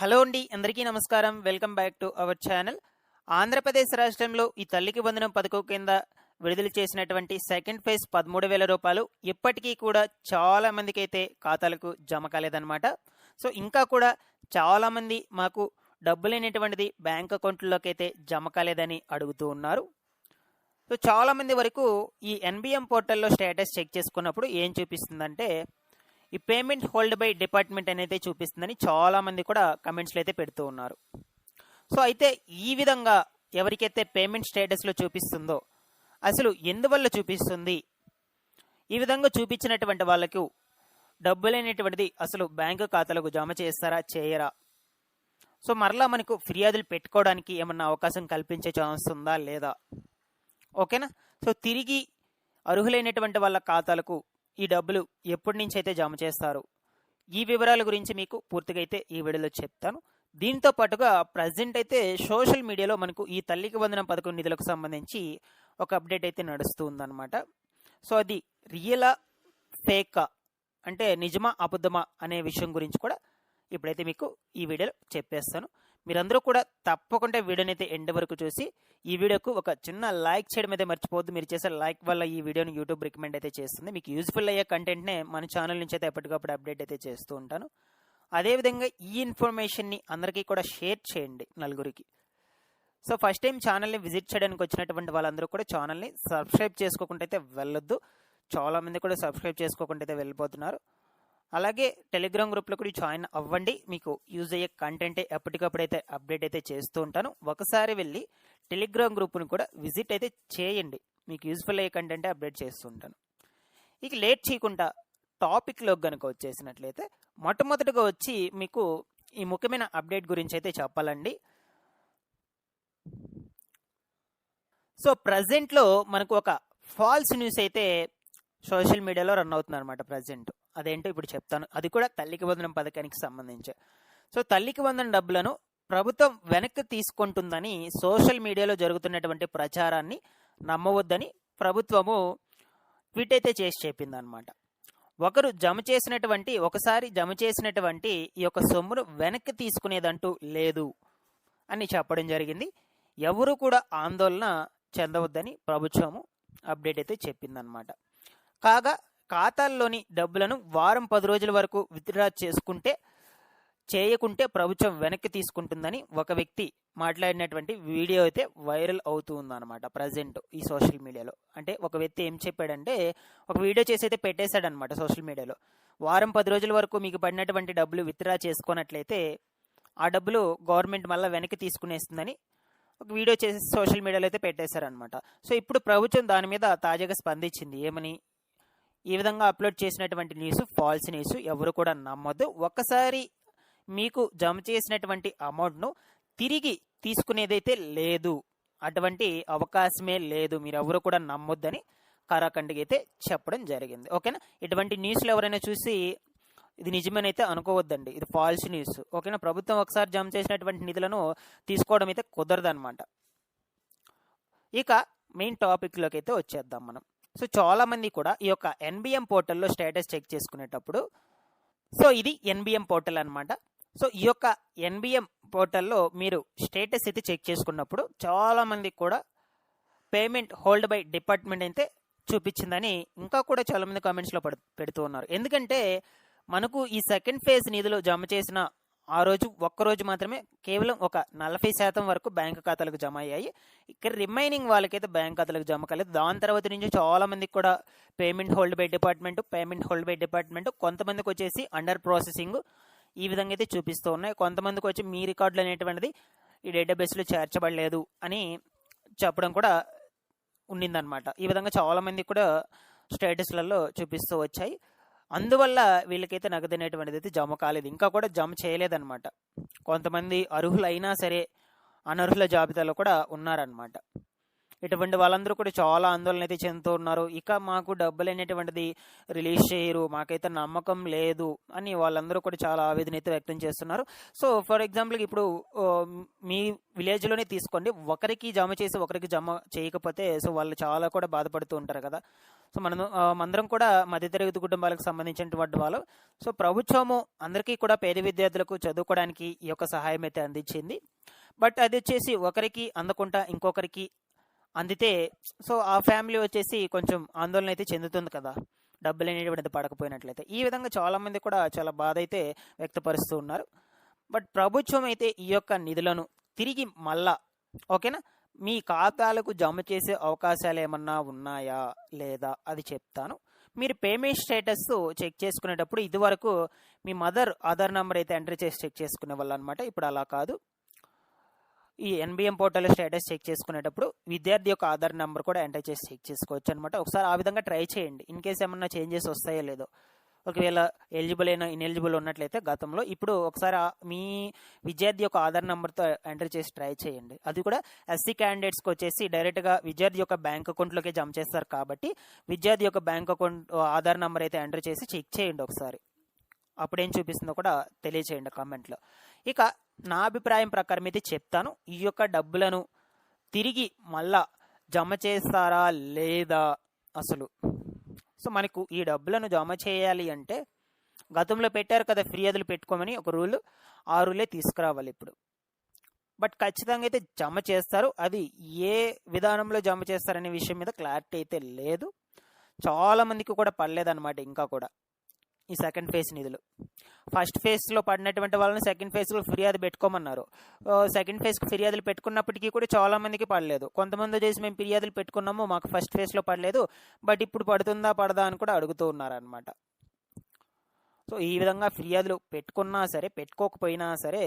Hello అండి అందరికీ నమస్కారం. Welcome back to our channel. Andhra Pradesh రాష్ట్రంలో ఈ తల్లికి వందనం పథకం కింద విడుదల చేసినటువంటి సెకండ్ ఫేజ్ పదమూడు వేల రూపాయలు ఇప్పటికీ కూడా చాలా మందికి అయితే ఖాతాలకు జమ కాలేదన్నమాట. సో ఇంకా కూడా చాలామంది మాకు డబ్బు లేనటువంటిది బ్యాంక్ అకౌంట్లోకి అయితే జమ కాలేదని అడుగుతూ ఉన్నారు. సో చాలామంది వరకు ఈ ఎన్బిఎం పోర్టల్లో స్టేటస్ చెక్ చేసుకున్నప్పుడు ఏం చూపిస్తుందంటే ఈ పేమెంట్ హోల్డ్ బై డిపార్ట్మెంట్ అనేది చూపిస్తుందని చాలామంది కూడా కమెంట్స్లో అయితే పెడుతూ ఉన్నారు. సో అయితే ఈ విధంగా ఎవరికైతే పేమెంట్ స్టేటస్లో చూపిస్తుందో అసలు ఎందువల్ల చూపిస్తుంది? ఈ విధంగా చూపించినటువంటి వాళ్ళకు డబ్బు లేనటువంటిది అసలు బ్యాంకు ఖాతాలకు జమ చేస్తారా చేయరా? సో మరలా మనకు ఫిర్యాదులు పెట్టుకోవడానికి ఏమన్నా అవకాశం కల్పించే ఛాన్స్ ఉందా లేదా? ఓకేనా? సో తిరిగి అర్హులైనటువంటి వాళ్ళ ఖాతాలకు ఈ డబ్బులు ఎప్పటి నుంచి అయితే జమ చేస్తారు ఈ వివరాల గురించి మీకు పూర్తిగా అయితే ఈ వీడియోలో చెప్తాను. దీంతో పాటుగా ప్రజెంట్ అయితే సోషల్ మీడియాలో మనకు ఈ తల్లికి వందనం పథకం నిధులకు సంబంధించి ఒక అప్డేట్ అయితే నడుస్తూ ఉందన్నమాట సో అది రియలా ఫేకా అంటే నిజమా అబద్ధమా అనే విషయం గురించి కూడా ఇప్పుడైతే మీకు ఈ వీడియోలో చెప్పేస్తాను. మీరందరూ కూడా తప్పకుండా వీడియోని అయితే ఎండ్ వరకు చూసి ఈ వీడియోకు ఒక చిన్న లైక్ చేయడం అయితే మర్చిపోవద్దు. మీరు చేసే లైక్ వల్ల ఈ వీడియోని యూట్యూబ్ రికమెండ్ అయితే చేస్తుంది. మీకు యూజ్ఫుల్ అయ్యే కంటెంట్నే మన ఛానల్ నుంచి అయితే ఎప్పటికప్పుడు అప్డేట్ అయితే చేస్తూ ఉంటాను. అదేవిధంగా ఈ ఇన్ఫర్మేషన్ని అందరికీ కూడా షేర్ చేయండి నలుగురికి. సో ఫస్ట్ టైం ఛానల్ని విజిట్ చేయడానికి వచ్చినటువంటి వాళ్ళందరూ కూడా ఛానల్ని సబ్స్క్రైబ్ చేసుకోకుండా అయితే వెళ్ళొద్దు. చాలా మంది కూడా సబ్స్క్రైబ్ చేసుకోకుండా అయితే వెళ్ళిపోతున్నారు. అలాగే టెలిగ్రామ్ గ్రూప్లో కూడా జాయిన్ అవ్వండి. మీకు యూజ్ అయ్యే కంటెంట్ ఎప్పటికప్పుడు అయితే అప్డేట్ అయితే చేస్తూ ఉంటాను. ఒకసారి వెళ్ళి టెలిగ్రామ్ గ్రూప్ని కూడా విజిట్ అయితే చేయండి. మీకు యూజ్ఫుల్ అయ్యే కంటెంట్ అప్డేట్ చేస్తూ ఉంటాను. ఇక లేట్ చేయకుండా టాపిక్లో కనుక వచ్చేసినట్లయితే మొట్టమొదటిగా వచ్చి మీకు ఈ ముఖ్యమైన అప్డేట్ గురించి అయితే చెప్పాలండి. సో ప్రజెంట్లో మనకు ఒక ఫాల్స్ న్యూస్ అయితే సోషల్ మీడియాలో రన్ అవుతుంది అనమాట ప్రజెంట్ అదేంటో ఇప్పుడు చెప్తాను. అది కూడా తల్లికి వందనం పథకానికి సంబంధించి. సో తల్లికి వందన డబ్బులను ప్రభుత్వం వెనక్కి తీసుకుంటుందని సోషల్ మీడియాలో జరుగుతున్నటువంటి ప్రచారాన్ని నమ్మవద్దని ప్రభుత్వము ట్వీట్ అయితే చేసి చెప్పిందనమాట ఒకరు జమ చేసినటువంటి ఒకసారి జమ చేసినటువంటి ఈ యొక్క సొమ్మును వెనక్కి తీసుకునేదంటూ లేదు అని చెప్పడం జరిగింది. ఎవరు కూడా ఆందోళన చెందవద్దని ప్రభుత్వము అప్డేట్ అయితే చెప్పిందనమాట కాగా ఖాతాల్లోని డబ్బులను వారం పది రోజుల వరకు విత్డ్రా చేసుకుంటే చేయకుంటే ప్రభుత్వం వెనక్కి తీసుకుంటుందని ఒక వ్యక్తి మాట్లాడినటువంటి వీడియో అయితే వైరల్ అవుతూ ఉందన్నమాట ప్రజెంట్ ఈ సోషల్ మీడియాలో. అంటే ఒక వ్యక్తి ఏం చెప్పాడంటే ఒక వీడియో చేసి అయితే పెట్టేశాడనమాట సోషల్ మీడియాలో. వారం పది రోజుల వరకు మీకు పడినటువంటి డబ్బులు విత్డ్రా చేసుకున్నట్లయితే ఆ డబ్బులు గవర్నమెంట్ మళ్ళీ వెనక్కి తీసుకునేస్తుందని ఒక వీడియో చేసి సోషల్ మీడియాలో అయితే పెట్టేశారనమాట సో ఇప్పుడు ప్రభుత్వం దాని మీద తాజాగా స్పందించింది. ఏమని? ఈ విధంగా అప్లోడ్ చేసినటువంటి న్యూస్ ఫాల్స్ న్యూస్ ఎవరు కూడా నమ్మొద్దు. ఒక్కసారి మీకు జమ చేసినటువంటి అమౌంట్ను తిరిగి తీసుకునేదైతే లేదు అటువంటి అవకాశమే లేదు మీరు ఎవరు కూడా నమ్మొద్దని కారాఖండ్కి అయితే చెప్పడం జరిగింది. ఓకేనా ఇటువంటి న్యూస్లు ఎవరైనా చూసి ఇది నిజమేనైతే అనుకోవద్దండి. ఇది ఫాల్స్ న్యూస్ ఓకేనా ప్రభుత్వం ఒకసారి జమ చేసినటువంటి నిధులను తీసుకోవడం అయితే కుదరదనమాట ఇక మెయిన్ టాపిక్లోకి అయితే వచ్చేద్దాం మనం. సో చాలా మంది కూడా ఈ యొక్క ఎన్బిఎం పోర్టల్లో స్టేటస్ చెక్ చేసుకునేటప్పుడు సో ఇది ఎన్బిఎం పోర్టల్ అనమాట సో ఈ యొక్క ఎన్బిఎం పోర్టల్లో మీరు స్టేటస్ అయితే చెక్ చేసుకున్నప్పుడు చాలామంది కూడా పేమెంట్ హోల్డ్ బై డిపార్ట్మెంట్ అయితే చూపించిందని ఇంకా కూడా చాలామంది కామెంట్స్లో పడు పెడుతూ ఉన్నారు. ఎందుకంటే మనకు ఈ సెకండ్ ఫేజ్ నిధులు జమ చేసిన ఆ రోజు ఒక్కరోజు మాత్రమే కేవలం ఒక నలభై శాతం వరకు బ్యాంకు ఖాతాలకు జమ అయ్యాయి. ఇక్కడ రిమైనింగ్ వాళ్ళకైతే బ్యాంక్ ఖాతాలకు జమ కాలేదు. దాని తర్వాత నుంచి చాలా మందికి కూడా payment hold by department payment hold by department కొంతమందికి వచ్చేసి అండర్ ప్రాసెసింగ్ ఈ విధంగా అయితే చూపిస్తూ ఉన్నాయి. కొంతమందికి వచ్చి మీ రికార్డులు అనేటువంటిది ఈ డేటాబేస్లో చేర్చబడలేదు అని చెప్పడం కూడా ఉండిందనమాట ఈ విధంగా చాలామంది కూడా స్టేటస్లలో చూపిస్తూ వచ్చాయి. అందువల్ల వీళ్ళకైతే నగదు అనేటువంటిది అయితే జమ కాలేదు. ఇంకా కూడా జమ చేయలేదన్నమాట. కొంతమంది అర్హులైనా సరే అనర్హుల జాబితాలో కూడా ఉన్నారనమాట ఇటువంటి వాళ్ళందరూ కూడా చాలా ఆందోళన అయితే చెందుతూ ఉన్నారు. ఇక మాకు డబ్బులు అనేటువంటిది రిలీజ్ చేయరు మాకైతే నమ్మకం లేదు అని వాళ్ళందరూ కూడా చాలా ఆవేదన అయితే వ్యక్తం చేస్తున్నారు. సో ఫర్ ఎగ్జాంపుల్ ఇప్పుడు మీ విలేజ్లోనే తీసుకోండి. ఒకరికి జమ చేసి ఒకరికి జమ చేయకపోతే సో వాళ్ళు చాలా కూడా బాధపడుతూ ఉంటారు కదా. సో మనం అందరం కూడా మధ్యతరగతి కుటుంబాలకు సంబంధించినటువంటి వాళ్ళు. సో ప్రభుత్వము అందరికీ కూడా పేద విద్యార్థులకు చదువుకోవడానికి ఈ యొక్క సహాయం అయితే అందించింది. బట్ అది వచ్చేసి ఒకరికి అందకుండా ఇంకొకరికి అందితే సో ఆ ఫ్యామిలీ వచ్చేసి కొంచెం ఆందోళన అయితే చెందుతుంది కదా. డబ్బులు అనేటువంటిది పడకపోయినట్లయితే. ఈ విధంగా చాలామంది కూడా చాలా బాధ అయితే వ్యక్తపరుస్తూ ఉన్నారు. బట్ ప్రభుత్వం అయితే ఈ యొక్క నిధులను తిరిగి మళ్ళా ఓకేనా? మీ ఖాతాలకు జమ చేసే అవకాశాలు ఏమన్నా ఉన్నాయా లేదా అది చెప్తాను. మీరు పేమెంట్ స్టేటస్ చెక్ చేసుకునేటప్పుడు ఇదివరకు మీ మదర్ ఆధార్ నెంబర్ అయితే ఎంటర్ చేసి చెక్ చేసుకునే వాళ్ళు అనమాట ఇప్పుడు అలా కాదు. ఈ ఎన్బిఎం పోర్టల్ స్టేటస్ చెక్ చేసుకునేటప్పుడు విద్యార్థి యొక్క ఆధార్ నెంబర్ కూడా ఎంటర్ చేసి చెక్ చేసుకోవచ్చు అనమాట ఒకసారి ఆ విధంగా ట్రై చేయండి. ఇన్ కేస్ ఏమన్నా చేంజెస్ వస్తాయో లేదో. ఒకవేళ ఎలిజిబుల్ అయినా ఇన్ఎలిజిబుల్ ఉన్నట్లయితే గతంలో ఇప్పుడు ఒకసారి మీ విద్యార్థి యొక్క ఆధార్ నెంబర్తో ఎంటర్ చేసి ట్రై చేయండి. అది కూడా ఎస్సీ క్యాండిడేట్స్కి వచ్చేసి డైరెక్ట్గా విద్యార్థి యొక్క బ్యాంక్ అకౌంట్లోకి జమ చేస్తారు కాబట్టి విద్యార్థి యొక్క బ్యాంక్ అకౌంట్ ఆధార్ నెంబర్ అయితే ఎంటర్ చేసి చెక్ చేయండి ఒకసారి. అప్పుడేం చూపిస్తుందో కూడా తెలియచేయండి కామెంట్లో ఇక నా అభిప్రాయం ప్రకారం అయితే చెప్తాను ఈ యొక్క డబ్బులను తిరిగి మళ్ళా జమ చేస్తారా లేదా అసలు? సో మనకు ఈ డబ్బులను జమ చేయాలి అంటే గతంలో పెట్టారు కదా ఫిర్యాదులు పెట్టుకోమని ఒక రూల్ ఆ రూలే తీసుకురావాలి ఇప్పుడు. బట్ ఖచ్చితంగా అయితే జమ చేస్తారు. అది ఏ విధానంలో జమ చేస్తారనే విషయం మీద క్లారిటీ అయితే లేదు. చాలామందికి కూడా పడలేదన్నమాట ఇంకా కూడా ఈ సెకండ్ ఫేజ్ నిధులు. ఫస్ట్ ఫేజ్లో పడినటువంటి వాళ్ళని సెకండ్ ఫేజ్లో ఫిర్యాదు పెట్టుకోమన్నారు. సెకండ్ ఫేజ్కి ఫిర్యాదులు పెట్టుకున్నప్పటికీ కూడా చాలామందికి పడలేదు. కొంతమంది చేసి మేము ఫిర్యాదులు పెట్టుకున్నాము మాకు ఫస్ట్ ఫేజ్లో పడలేదు బట్ ఇప్పుడు పడుతుందా పడదా అని కూడా అడుగుతూ ఉన్నారనమాట సో ఈ విధంగా ఫిర్యాదులు పెట్టుకున్నా సరే పెట్టుకోకపోయినా సరే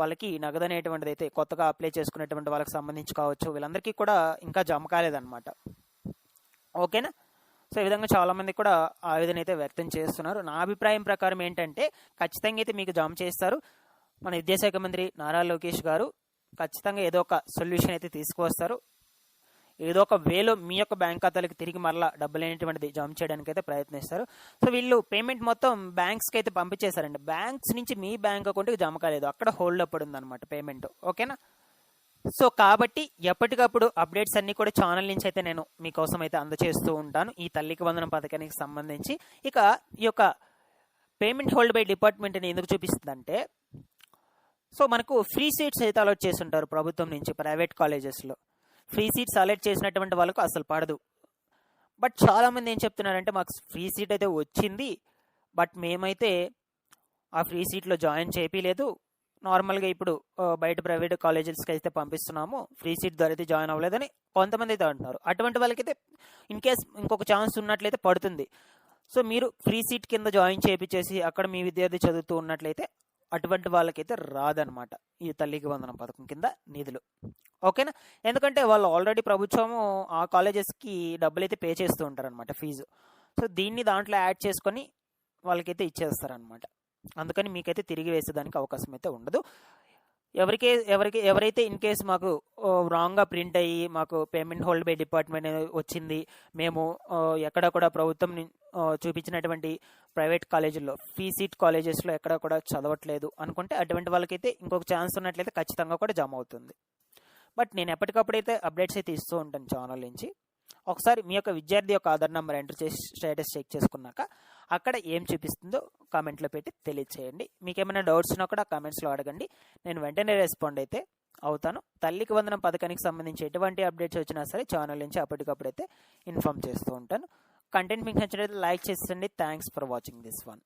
వాళ్ళకి నగదు అనేటువంటిది అయితే కొత్తగా అప్లై చేసుకునేటువంటి వాళ్ళకి సంబంధించి కావచ్చు వీళ్ళందరికీ కూడా ఇంకా జమ కాలేదన్నమాట. ఓకేనా? సో ఈ విధంగా చాలామంది కూడా ఆవేదన అయితే వ్యక్తం చేస్తున్నారు. నా అభిప్రాయం ప్రకారం ఏంటంటే ఖచ్చితంగా అయితే మీకు జమ చేస్తారు. మన విద్యాశాఖ మంత్రి నారా లోకేష్ గారు ఖచ్చితంగా ఏదో ఒక సొల్యూషన్ అయితే తీసుకువస్తారు. ఏదో ఒక వేలో మీ యొక్క బ్యాంక్ ఖాతాలకు తిరిగి మరలా డబ్బులు అనేటువంటిది జమ చేయడానికి అయితే ప్రయత్నిస్తారు. సో వీళ్ళు పేమెంట్ మొత్తం బ్యాంక్స్కి అయితే పంపించేశారండి. బ్యాంక్స్ నుంచి మీ బ్యాంక్ అకౌంట్కి జమ కాలేదు. అక్కడ హోల్డ్ అప్పుడు ఉందన్నమాట పేమెంట్. ఓకేనా? సో కాబట్టి ఎప్పటికప్పుడు అప్డేట్స్ అన్ని కూడా ఛానల్ నుంచి అయితే నేను మీకోసం అయితే అందచేస్తూ ఉంటాను. ఈ తల్లికి వందనం పథకానికి సంబంధించి. ఇక ఈ యొక్క పేమెంట్ హోల్డ్ బై డిపార్ట్మెంట్ అని ఎందుకు చూపిస్తుందంటే సో మనకు ఫ్రీ సీట్స్ అయితే అలౌట్ చేస్తుంటారు ప్రభుత్వం నుంచి ప్రైవేట్ కాలేజెస్లో ఫ్రీ సీట్స్ అలాట్ చేసినటువంటి వాళ్ళకు అసలు పడదు. బట్ చాలామంది ఏం చెప్తున్నారంటే మాకు ఫ్రీ సీట్ అయితే వచ్చింది బట్ మేమైతే ఆ ఫ్రీ సీట్లో జాయిన్ చేయలేదు నార్మల్గా ఇప్పుడు బయట ప్రైవేట్ కాలేజెస్కి అయితే పంపిస్తున్నాము. ఫ్రీ సీట్ ద్వారా అయితే జాయిన్ అవ్వలేదని కొంతమంది అయితే అంటున్నారు. అటువంటి వాళ్ళకైతే ఇన్ కేస్ ఇంకొక ఛాన్స్ ఉన్నట్లయితే పడుతుంది. సో మీరు ఫ్రీ సీట్ కింద జాయిన్ చేయించేసి అక్కడ మీ విద్యార్థి చదువుతూ ఉన్నట్లయితే అటువంటి వాళ్ళకైతే రాదనమాట ఈ తల్లికి వందనం పథకం కింద నిధులు. ఓకేనా? ఎందుకంటే వాళ్ళు ఆల్రెడీ ప్రభుత్వము ఆ కాలేజెస్కి డబ్బులు అయితే పే చేస్తూ ఉంటారనమాట ఫీజు. సో దీన్ని దాంట్లో యాడ్ చేసుకొని వాళ్ళకైతే ఇచ్చేస్తారనమాట అందుకని మీకైతే తిరిగి వేసేదానికి అవకాశం అయితే ఉండదు. ఎవరికే ఎవరికి ఎవరైతే ఇన్ కేస్ మాకు రాంగ్గా ప్రింట్ అయ్యి మాకు పేమెంట్ హోల్డ్ బై డిపార్ట్మెంట్ వచ్చింది మేము ఎక్కడ కూడా ప్రభుత్వం చూపించినటువంటి ప్రైవేట్ కాలేజీల్లో ఫీ సీట్ కాలేజెస్లో ఎక్కడ కూడా చదవట్లేదు. అనుకుంటే అటువంటి వాళ్ళకైతే ఇంకొక ఛాన్స్ ఉన్నట్లయితే ఖచ్చితంగా కూడా జమ అవుతుంది. బట్ నేను ఎప్పటికప్పుడైతే అప్డేట్స్ అయితే ఇస్తూ ఉంటాను ఛానల్ నుంచి ఒకసారి మీ యొక్క విద్యార్థి యొక్క ఆధార్ నెంబర్ ఎంటర్ చేసి స్టేటస్ చెక్ చేసుకున్నాక అక్కడ ఏం చూపిస్తుందో కామెంట్లో పెట్టి తెలియచేయండి. మీకు ఏమైనా డౌట్స్ ఉన్నా కూడా కామెంట్స్లో అడగండి. నేను వెంటనే రెస్పాండ్ అయితే అవుతాను. తల్లికి వందనం పథకానికి సంబంధించి ఎటువంటి అప్డేట్స్ వచ్చినా సరే ఛానల్ నుంచి అప్పటికప్పుడు అయితే ఇన్ఫామ్ చేస్తూ ఉంటాను. కంటెంట్ మీకు నచ్చినట్లయితే like చేసండి thanks for watching this one.